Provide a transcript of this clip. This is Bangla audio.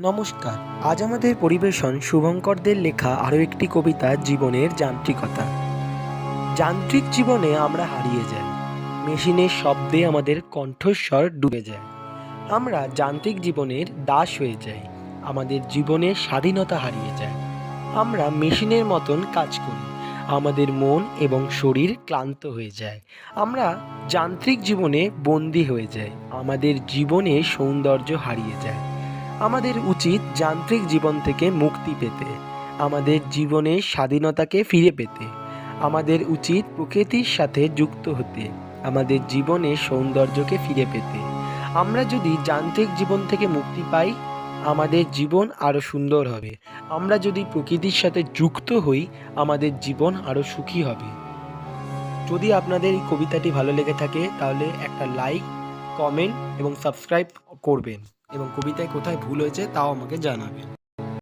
নমস্কার। আজ আমাদের পরিবেশন শুভঙ্করদের লেখা আরও একটি কবিতা জীবনের যান্ত্রিকতা। যান্ত্রিক জীবনে আমরা হারিয়ে যাই। মেশিনের শব্দে আমাদের কণ্ঠস্বর ডুবে যায়। আমরা যান্ত্রিক জীবনের দাস হয়ে যাই। আমাদের জীবনের স্বাধীনতা হারিয়ে যায়। আমরা মেশিনের মতন কাজ করি। আমাদের মন এবং শরীর ক্লান্ত হয়ে যায়। আমরা যান্ত্রিক জীবনে বন্দী হয়ে যাই। আমাদের জীবনে সৌন্দর্য হারিয়ে যায়। আমাদের উচিত যান্ত্রিক জীবন থেকে মুক্তি পেতে, আমাদের জীবনের স্বাধীনতাকে ফিরে পেতে, আমাদের উচিত প্রকৃতির সাথে যুক্ত হতে, আমাদের জীবনে সৌন্দর্যকে ফিরে পেতে। আমরা যদি যান্ত্রিক জীবন থেকে মুক্তি পাই, আমাদের জীবন আরও সুন্দর হবে। আমরা যদি প্রকৃতির সাথে যুক্ত হই, আমাদের জীবন আরও সুখী হবে। যদি আপনাদের এই কবিতাটি ভালো লেগে থাকে, তাহলে একটা লাইক কমেন্ট এবং সাবস্ক্রাইব করবেন। এবং কবিতায় কোথায় ভুল হয়েছে তাও আমাকে জানাবেন।